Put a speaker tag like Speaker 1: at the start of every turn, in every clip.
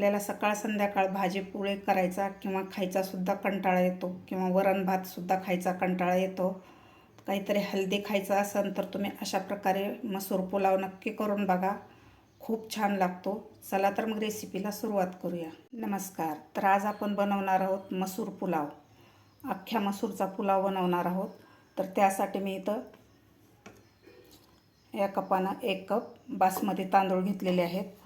Speaker 1: आपल्याला सकाळ संध्याकाळ भाजी पोळे करायचा किंवा खायचासुद्धा कंटाळा येतो किंवा वरण भातसुद्धा खायचा कंटाळा येतो. काहीतरी हेल्दी खायचं असेल तर तुम्ही अशा प्रकारे मसूर पुलाव नक्की करून बघा. खूप छान लागतो. चला तर मग रेसिपीला सुरुवात करूया. नमस्कार. तर आज आपण बनवणार आहोत मसूर पुलाव. अख्ख्या मसूरचा पुलाव बनवणार आहोत. तर त्यासाठी मी इथं या कपानं एक कप बासमती तांदूळ घेतलेले आहेत.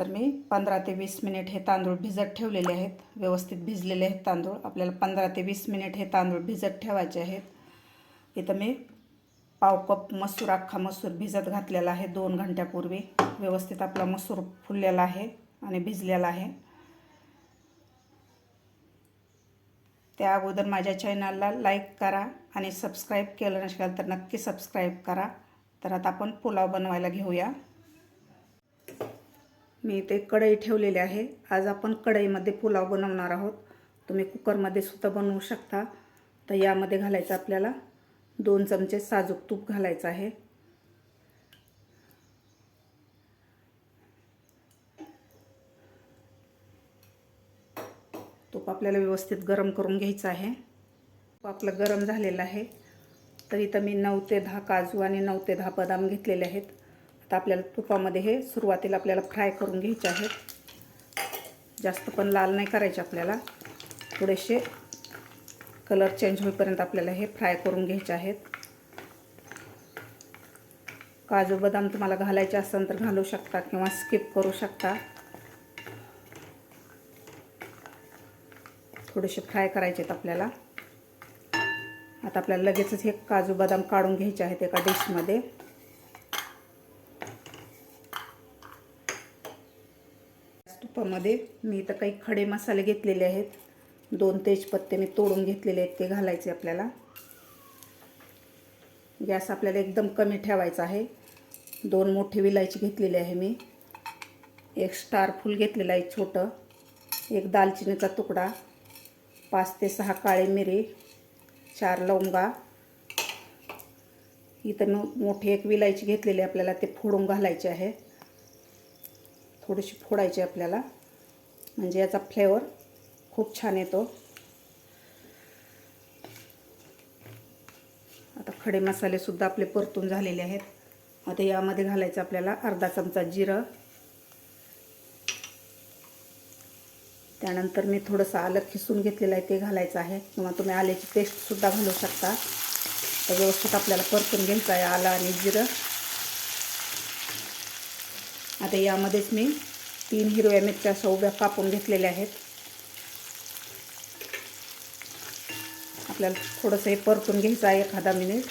Speaker 1: तर मी पंधरा ते वीस मिनिट हे तांदूळ भिजत ठेवलेले आहेत. व्यवस्थित भिजलेले आहेत तांदूळ. आपल्याला पंधरा ते वीस मिनिट हे तांदूळ भिजत ठेवायचे आहेत. इथं मी पाव कप मसूर अख्खा मसूर भिजत घातलेला आहे दोन घंट्यापूर्वी. व्यवस्थित आपला मसूर फुललेला आहे आणि भिजलेला आहे. त्या अगोदर माझ्या चॅनलला लाईक करा आणि सबस्क्राईब केलं नसेल तर नक्की सबस्क्राईब करा. तर आता आपण पुलाव बनवायला घेऊया. मी इथे कढई ठेवलेली आहे. आज आपण कढईमध्ये पुलाव बनवणार आहोत. तुम्ही कुकरमध्ये सुद्धा बनवू शकता. तर यामध्ये घालायचं आपल्याला दोन चमचे साजूक तूप घालायचं आहे. तूप आपल्याला व्यवस्थित गरम करून घ्यायचं आहे. तूप आपलं गरम झालेलं आहे. तर इथं मी नऊ ते दहा काजू आणि नऊ ते दहा बदाम घेतलेले आहेत. आता आपल्याला तुपामध्ये हे सुरुवातीला आपल्याला फ्राय करून घ्यायचे आहेत. जास्त पण लाल नाही करायचे आपल्याला. थोडेसे कलर चेंज होईपर्यंत आपल्याला हे फ्राय करून घ्यायचे आहेत. काजू बदाम तुम्हाला घालायचे असेल तर घालू शकता किंवा स्किप करू शकता. थोडेसे फ्राय करायचे आहेत आपल्याला. आता आपल्याला लगेचच हे काजू बदाम काढून घ्यायचे आहेत एका डिशमध्ये तुपामध्ये मी इथं काही खडे मसाले घेतलेले आहेत. दोन तेजपत्ते मी तोडून घेतलेले आहेत ते घालायचे आपल्याला. गॅस आपल्याला एकदम कमी ठेवायचा आहे. दोन मोठी विलायची घेतलेली आहे मी. एक स्टार फूल घेतलेलं आहे छोटं. एक दालचिनीचा तुकडा. पाच ते सहा काळे मिरी. चार लवंगा. इथं मी मोठी एक विलायची घेतलेली आपल्याला ते फोडून घालायचे आहे. थोडीशी फोडायची आपल्याला. म्हणजे याचा फ्लेवर खूप छान येतो. आता खडे मसालेसुद्धा आपले परतून झालेले आहेत. आता यामध्ये घालायचं आपल्याला अर्धा चमचा जिरं. त्यानंतर मी थोडंसं आलं खिसून घेतलेलं आहे ते घालायचं आहे. किंवा तुम्ही आल्याची पेस्टसुद्धा घालू शकता. तर व्यवस्थित आपल्याला परतून घ्यायचं आहे आलं आणि जिरं. आता यामध्येच मी तीन हिरव्या मिरच्या सव्या कापून घेतलेल्या आहेत. आपल्याला थोडंसं हे परतून घ्यायचं आहे एखादा मिनिट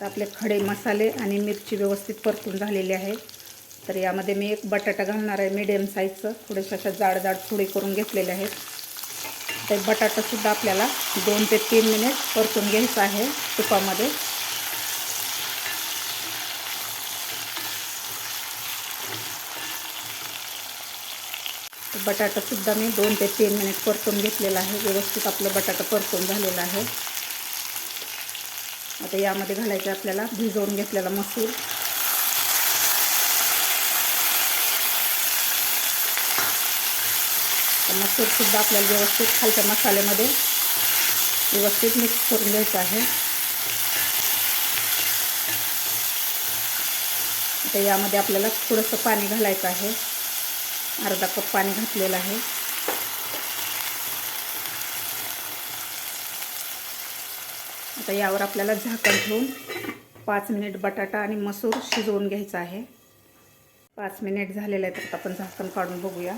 Speaker 1: तर आपले खडे मसाले आणि मिरची व्यवस्थित परतून झालेली आहे तर यामध्ये मी एक बटाटा घालणार आहे मीडियम साईजचं थोडेसे अशा जाड जाड थोडी करून घेतलेले आहेत. तर बटाटासुद्धा आपल्याला दोन ते तीन मिनिट परतून घ्यायचं आहे तुपामध्ये. बटाटासुद्धा मी दोन ते तीन मिनिट परतून घेतलेला आहे. व्यवस्थित आपलं बटाटा परतून झालेला आहे. आता यामध्ये घालायचं आपल्याला भिजवून घेतलेला मसूर. मसूरसुद्धा आपल्याला व्यवस्थित खालच्या मसाल्यामध्ये व्यवस्थित मिक्स करून घ्यायचं आहे. आता यामध्ये आपल्याला थोडंसं पाणी घालायचं आहे. अर्धा कप पाणी घातलेलं आहे. आता यावर आपल्याला झाकण ठेवून पाच मिनिट बटाटा आणि मसूर शिजवून घ्यायचा आहे. पाच मिनिट झालेलं आहे तर आपण झाकण काढून बघूया.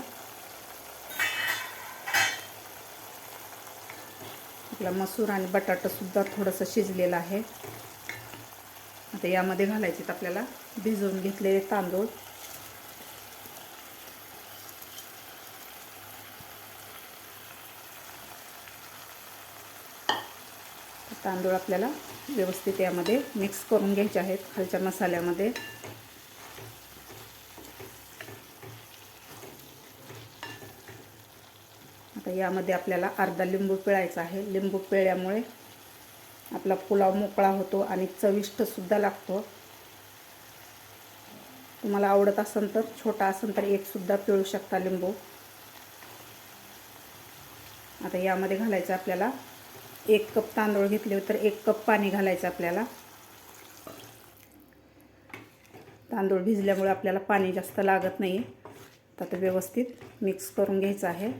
Speaker 1: आपला मसूर आणि बटाटासुद्धा थोडंसं शिजलेलं आहे. आता यामध्ये घालायचे आपल्याला भिजवून घेतलेले तांदूळ. तांदूळ आपल्याला व्यवस्थित यामध्ये मिक्स करून घ्यायचे आहेत खालच्या मसाल्यामध्ये. आता यामध्ये आपल्याला अर्धा लिंबू पिळायचा आहे. लिंबू पिळल्यामुळे आपला पुलाव मोकळा होतो आणि चविष्टसुद्धा लागतो. तुम्हाला आवडत असेल तर छोटा असेल तर एकसुद्धा पिळू शकता लिंबू. आता यामध्ये घालायचं आपल्याला एक कप तांदूळ घेतले तर एक कप पाणी घालायचं आपल्याला. तांदूळ भिजल्यामुळे आपल्याला पाणी जास्त लागत नाही. तर ते व्यवस्थित मिक्स करून घ्यायचं आहे.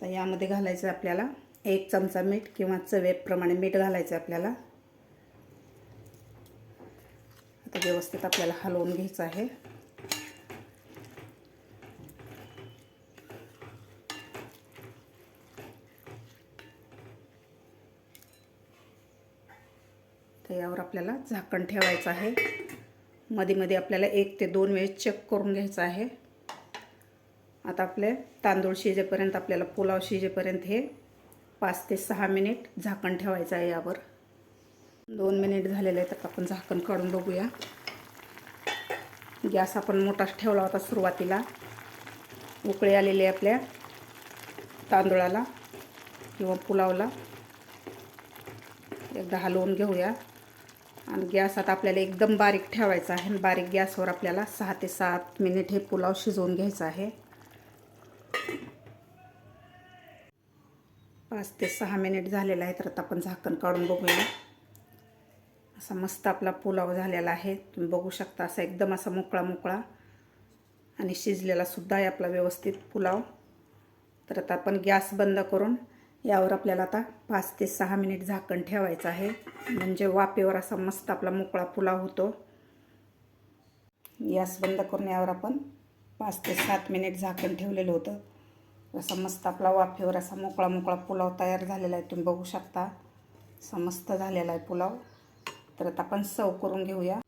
Speaker 1: तर यामध्ये घालायचं आपल्याला एक चमचा मीठ किंवा चवेप्रमाणे मीठ घालायचं आपल्याला. आता व्यवस्थित आपल्याला हलवून घ्यायचं आहे. तर यावर आपल्याला झाकण ठेवायचं आहे. मध्ये मध्ये आपल्याला एक ते दोन वेळेस चेक करून घ्यायचं आहे. आता आपले तांदूळ शिजेपर्यंत आपल्याला पुलाव शिजेपर्यंत हे पाच ते सहा मिनिट झाकण ठेवायचं आहे यावर. दोन मिनिट झालेले आहेत तर आपण झाकण काढून बघूया. गॅस आपण मोठाच ठेवला होता सुरुवातीला. उकळी आलेली आहे आपल्या तांदूळाला किंवा पुलावला. एकदा हलवून घेऊया. आणि गॅस आता आपल्याला एकदम बारीक ठेवायचा आहे. आणि बारीक गॅसवर आपल्याला सहा ते सात मिनिट हे पुलाव शिजवून घ्यायचा आहे. पाच ते सहा मिनिट झालेलं आहे तर आता आपण झाकण काढून बघूया. असा मस्त आपला पुलाव झालेला आहे. तुम्ही बघू शकता असा एकदम असा मोकळा मोकळा आणि शिजलेला सुद्धा आहे आपला व्यवस्थित पुलाव. तर आता आपण गॅस बंद करून यावर आपल्याला आता पाच ते सहा मिनिट झाकण ठेवायचं आहे. म्हणजे वाफेवर असा मस्त आपला मोकळा पुलाव होतो. गॅस बंद करून यावर आपण पाच ते सात मिनिट झाकण ठेवलेलं होतं. असा मस्त आपला वाफेवर असा मोकळा मोकळा पुलाव तयार झालेला आहे. तुम्ही बघू शकता. असा मस्त झालेला आहे पुलाव. तर आता आपण सव करून घेऊया.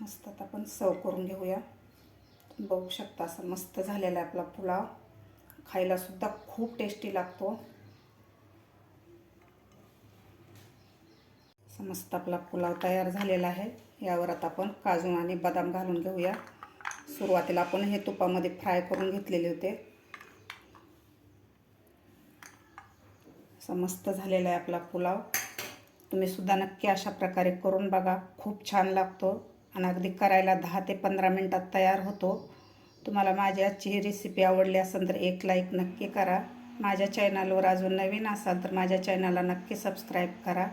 Speaker 1: मस्त आता आपण सव करून घेऊया. तुम्ही बघू शकता असा मस्त झालेला आहे आपला पुलाव. खायलासुद्धा खूप टेस्टी लागतो. मस्त आपला पुलाव तयार झालेला आहे. यावर आता आपण काजू आणि बदाम घालून घेऊया. सुरुवातीला आपण हे तुपामध्ये फ्राय करून घेतलेले होते. असा मस्त झालेला आहे आपला पुलाव. तुम्ही सुद्धा नक्की अशा प्रकारे करून बघा. खूप छान लागतो आणि अगदी करायला दहा ते पंधरा मिनटात तयार होतो. तुम्हाला माझी आजची ही रेसिपी आवडली असेल तर एक लाईक नक्की करा. माझ्या चॅनलवर अजून नवीन असाल तर माझ्या चॅनलला नक्की सबस्क्राईब करा.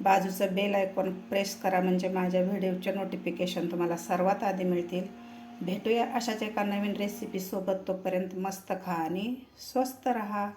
Speaker 1: बाजूचं बेल आयकॉन प्रेस करा म्हणजे माझ्या व्हिडिओचे नोटिफिकेशन तुम्हाला सर्वात आधी मिळतील. भेटूया अशाच एका नवीन रेसिपीसोबत तोपर्यंत मस्त खा आणि स्वस्त रहा.